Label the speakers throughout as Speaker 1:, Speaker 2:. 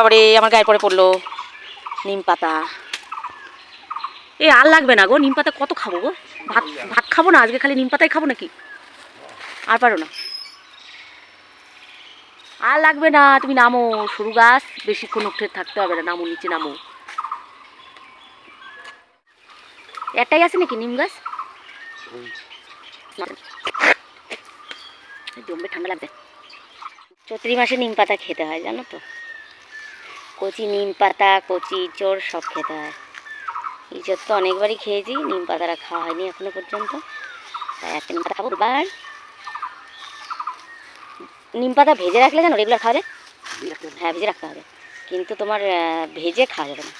Speaker 1: তারপরে আমার গায়ে পরে পড়ল। নিম পাতা। এ, আর লাগবে না গো, নিম পাতা কত খাব গো? ভাত ভাত খাব না, আজকে খালি নিম পাতাই খাব নাকি? আর পারো না। আর লাগবে না, তুমি নামো, সরু গাছ, বেশিক্ষণ উঠে থাকতে হবে না, নামো, নিচে নামো। একটাই আছে নাকি নিম গাছ? জমবে, ঠান্ডা লাগবে। চৈত্রি মাসে নিম পাতা খেতে হয়, জানো তো। কচি নিম পাতা কচি ইঁচড় সব খেতে হয়। ইঁচড় তো অনেকবারই খেয়েছি নিম পাতাটা খাওয়া হয়নি এখনও পর্যন্ত। তাই একটা নিম পাতা খাব দুবার নিম পাতা ভেজে রাখলে জানো রেগুলার খাওয়া যায়? হ্যাঁ ভেজে রাখতে হবে। কিন্তু তোমার ভেজে খাওয়া যাবে না।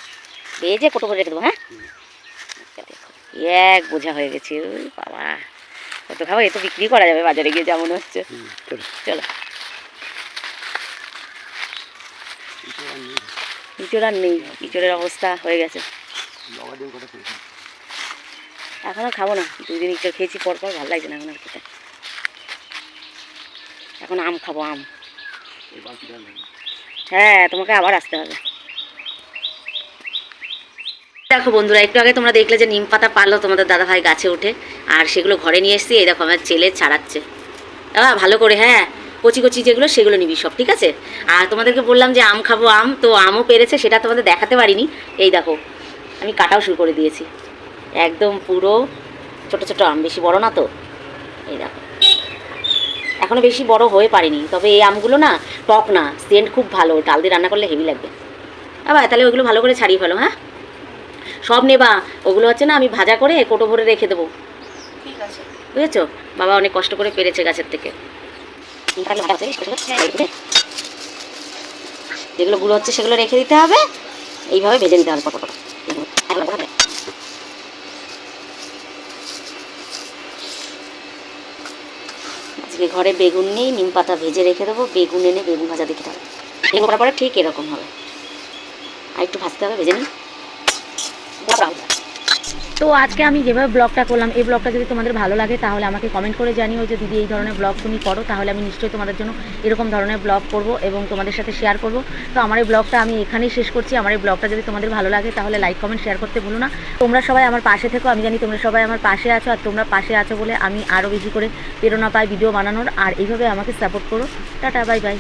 Speaker 1: ভেজে কোটো করে রেখে দেবো হ্যাঁ? এক বোঝা হয়ে গেছে বাবা। কত খাব এ তো বিক্রি করা যাবে বাজারে গিয়ে যেমন হচ্ছে। চলো। ইঁচড় আর নেই, ইঁচড়ের অবস্থা হয়ে গেছে। এখনও খাব না দুই দিন ইঁচড় খেয়েছি পর পর ভালো লাগছে না এখন আর খেতে। এখন আম খাব, আম। হ্যাঁ তোমাকে আবার আসতে হবে। দেখো বন্ধুরা, একটু আগে তোমরা দেখলে যে নিম পাতা পারল তোমাদের দাদা ভাই গাছে উঠে, আর সেগুলো ঘরে নিয়ে এসেছি। এই দেখো আমার ছেলে ছাড়াচ্ছে। দাদা ভালো করে হ্যাঁ। কচি কচি যেগুলো সেগুলো নিবি সব ঠিক আছে? আর তোমাদেরকে বললাম যে আম খাব আম তো আমও পেরেছে সেটা তোমাদের দেখাতে পারিনি। এই দেখো আমি কাটাও শুরু করে দিয়েছি। একদম পুরো ছোট ছোট আম বেশি বড় না তো? এই দেখো। এখনও বেশি বড় হয়ে পারিনি তবে এই আমগুলো না টক না সেন্ট খুব ভালো ডাল দিয়ে রান্না করলে হেভি লাগবে। আবার তাহলে ওগুলো ভালো করে ছাড়িয়ে ফেলো হ্যাঁ? সব নেবা ওগুলো হচ্ছে না আমি ভাজা করে কোটো ভরে রেখে দেবো।
Speaker 2: ঠিক আছে।
Speaker 1: বুঝেছ? বাবা অনেক কষ্ট করে পেরেছে গাছের থেকে। যেগুলো গুলো হচ্ছে সেগুলো রেখে দিতে হবে। এইভাবে ভেজে নিতে হবে পটো আজকে ঘরে বেগুন নেই, নিম পাতা ভেজে রেখে দেবো। বেগুন এনে বেগুন ভাজা দিতে হবে বেগুন করার পরে ঠিক এরকম হবে। আর একটু ভাজতে হবে, ভেজে নিই। তো আজকে আমি যেভাবে ব্লগটা করলাম, এই ব্লগটা যদি তোমাদের ভালো লাগে, তাহলে আমাকে কমেন্ট করে জানিও যে, দিদি, এই ধরনের ব্লগ তুমি করো, তাহলে আমি নিশ্চয়ই তোমাদের জন্য এরকম ধরনের ব্লগ করব এবং তোমাদের সাথে শেয়ার করব। তো আমার এই ব্লগটা আমি এখানেই শেষ করছি। আমার এই ব্লগটা যদি তোমাদের ভালো লাগে, তাহলে লাইক কমেন্ট শেয়ার করতে ভুলো না। তোমরা সবাই আমার পাশে থেকো। আমি জানি তোমরা সবাই আমার পাশে আছো আর তোমরা পাশে আছো বলে আমি আরও বেশি করে প্রেরণা পাই ভিডিও বানানোর। আর এইভাবে আমাকে সাপোর্ট করো। Tata bye bye